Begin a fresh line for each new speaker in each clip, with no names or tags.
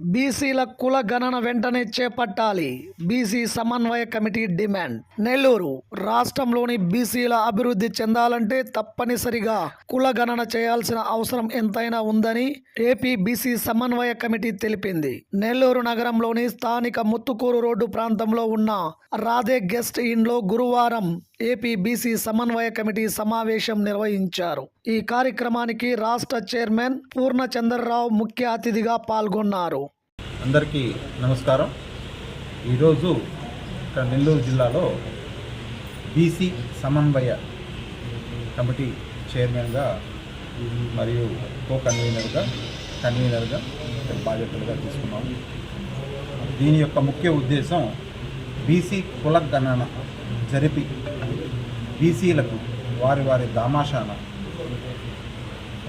బీసీల కుల గణన వెంటనే చేపట్టాలి. బీసీ సమన్వయ కమిటీ డిమాండ్. నెల్లూరు రాష్ట్రంలోని బీసీల అభివృద్ధి చెందాలంటే తప్పనిసరిగా కుల గణన చేయాల్సిన అవసరం ఎంతైనా ఉందని ఏపీ బీసీ సమన్వయ కమిటీ తెలిపింది. నెల్లూరు నగరంలోని స్థానిక ముత్తుకూరు రోడ్డు ప్రాంతంలో ఉన్న రాధే గెస్ట్ ఇన్లో గురువారం ఏపీ బీసీ సమన్వయ కమిటీ సమావేశం నిర్వహించారు. ఈ కార్యక్రమానికి రాష్ట్ర చైర్మన్ పూర్ణచంద్రరావు ముఖ్య అతిథిగా పాల్గొన్నారు.
అందరికీ నమస్కారం. ఈరోజు ఇక్కడ నెల్లూరు జిల్లాలో బీసీ సమన్వయ కమిటీ చైర్మన్గా మరియు కో కన్వీనర్గా కన్వీనర్గా బాధ్యతలుగా తీసుకున్నాం. దీని యొక్క ముఖ్య ఉద్దేశం బీసీ కుల గణన జరిపి బీసీలకు వారి వారి దామాషాన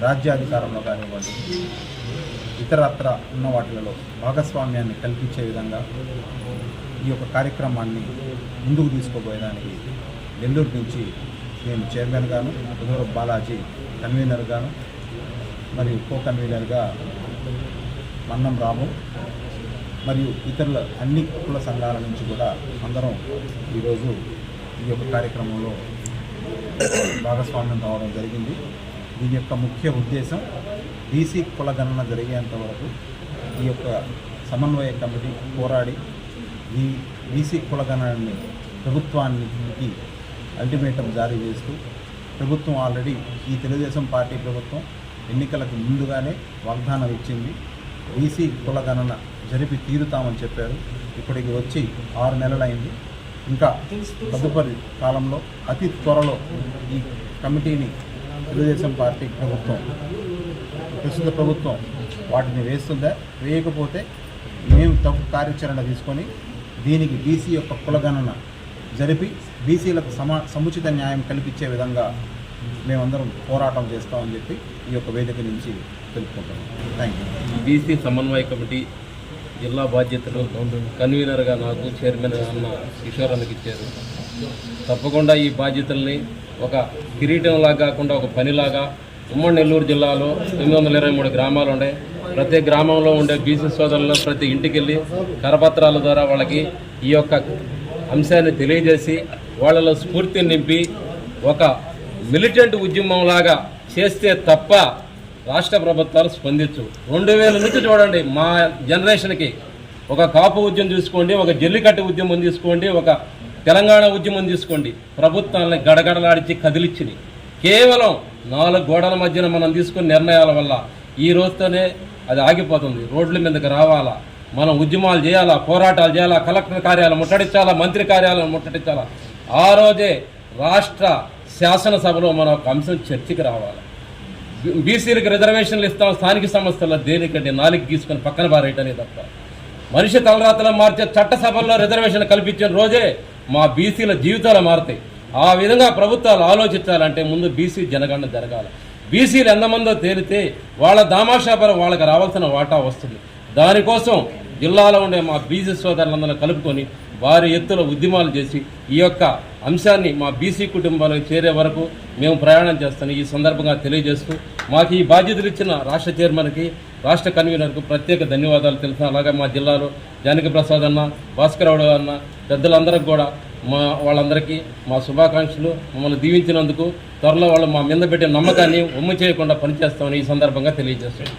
రాజ్యాధికారంలో కానివ్వండి ఇతరత్ర ఉన్న వాటిలలో భాగస్వామ్యాన్ని కల్పించే విధంగా ఈ యొక్క కార్యక్రమాన్ని ముందుకు తీసుకోబోయేదానికి నెల్లూరు నుంచి నేను చైర్మన్ గాను ఉదూరు బాలాజీ కన్వీనర్ గాను మరియు కో కన్వీనర్గా మన్నం రాము మరియు ఇతరుల అన్ని కుల సంఘాల నుంచి కూడా అందరం ఈరోజు ఈ యొక్క కార్యక్రమంలో భాగస్వామ్యం కావడం జరిగింది. దీని యొక్క ముఖ్య ఉద్దేశం బీసీ కులగణన జరిగేంత వరకు ఈ యొక్క సమన్వయ కమిటీ పోరాడి ఈ బీసీ కులగణనని ప్రభుత్వానికి అల్టిమేటం జారీ చేస్తూ ప్రభుత్వం ఆల్రెడీ ఈ తెలుగుదేశం పార్టీ ప్రభుత్వం ఎన్నికలకు ముందుగానే వాగ్దానం ఇచ్చింది. బీసీ కులగణన జరిపి తీరుతామని చెప్పారు. ఇప్పటికి వచ్చి ఆరు నెలలైంది. ఇంకా తదుపరి కాలంలో అతి త్వరలో ఈ కమిటీని తెలుగుదేశం పార్టీ ప్రభుత్వం ప్రస్తుత ప్రభుత్వం వాటిని వేస్తుందా? వేయకపోతే మేము తగు కార్యాచరణ తీసుకొని దీనికి బీసీ యొక్క కులగణన జరిపి బీసీలకు సమా సముచిత న్యాయం కల్పించే విధంగా మేమందరం పోరాటం చేస్తామని చెప్పి ఈ యొక్క వేదిక నుంచి తెలుపుకుంటున్నాం. థ్యాంక్ యూ
బీసీ సమన్వయ కమిటీ జిల్లా బాధ్యతలు కన్వీనర్గా నాకు చైర్మన్ అన్న కిషోరానికి ఇచ్చారు. తప్పకుండా ఈ బాధ్యతల్ని ఒక కిరీటంలా కాకుండా ఒక పనిలాగా ఉమ్మడి నెల్లూరు జిల్లాలో తొమ్మిది వందల ఇరవై మూడు గ్రామాలు ఉన్నాయి ప్రతి గ్రామంలో ఉండే బీసీ సోదరులను ప్రతి ఇంటికి వెళ్ళి కరపత్రాల ద్వారా వాళ్ళకి ఈ యొక్క అంశాన్ని తెలియజేసి వాళ్ళలో స్ఫూర్తిని నింపి ఒక మిలిటెంట్ ఉద్యమంలాగా చేస్తే తప్ప రాష్ట్ర ప్రభుత్వాలు స్పందించు. రెండు వేల నుంచి చూడండి మా జనరేషన్కి ఒక కాపు ఉద్యమం తీసుకోండి ఒక జల్లికట్టు ఉద్యమం తీసుకోండి ఒక తెలంగాణ ఉద్యమం తీసుకోండి. ప్రభుత్వాలని గడగడలాడిచి కదిలిచ్చింది కేవలం నాలుగు గోడల మధ్యన మనం తీసుకున్న నిర్ణయాల వల్ల ఈ రోజుతోనే అది ఆగిపోతుంది. రోడ్ల మీదకి రావాలా? మనం ఉద్యమాలు చేయాలా? పోరాటాలు చేయాలా? కలెక్టర్ కార్యాలయం ముట్టడించాలా? మంత్రి కార్యాలయం ముట్టడించాలా? ఆ రోజే రాష్ట్ర శాసనసభలో మనం ఒక అంశం చర్చకి రావాలి. బీసీలకు రిజర్వేషన్లు ఇస్తాం స్థానిక సంస్థల్లో దేనికంటే నాలుగు గీసుకొని పక్కన పారేయటనే తప్ప. మనిషి తలరాతలో మార్చే చట్టసభల్లో రిజర్వేషన్ కల్పించిన రోజే మా బీసీల జీవితాలు మారుతాయి. ఆ విధంగా ప్రభుత్వాలు ఆలోచించాలంటే ముందు బీసీ జనగణన జరగాలి. బీసీలు ఎంతమందో తేలితే వాళ్ళ దామాషాపరం వాళ్ళకి రావాల్సిన వాటా వస్తుంది. దానికోసం జిల్లాలో ఉండే మా బీసీ సోదరులందరూ కలుపుకొని వారి ఎత్తుల ఉద్యమాలు చేసి ఈ యొక్క అంశాన్ని మా బీసీ కుటుంబాలకు చేరే వరకు మేము ప్రయాణం చేస్తాను. ఈ సందర్భంగా తెలియజేస్తూ మాకు ఈ బాధ్యతలు ఇచ్చిన రాష్ట్ర చైర్మన్కి రాష్ట్ర కన్వీనర్కు ప్రత్యేక ధన్యవాదాలు తెలుసు అలాగే మా జిల్లాలో జానకి ప్రసాద్ అన్న భాస్కరరావు అన్న పెద్దలందరికీ కూడా మా వాళ్ళందరికీ మా శుభాకాంక్షలు. మమ్మల్ని దీవించినందుకు త్వరలో వాళ్ళు మా మీద పెట్టిన నమ్మకాన్ని ఉమ్మ చేయకుండా పనిచేస్తామని ఈ సందర్భంగా తెలియజేస్తాను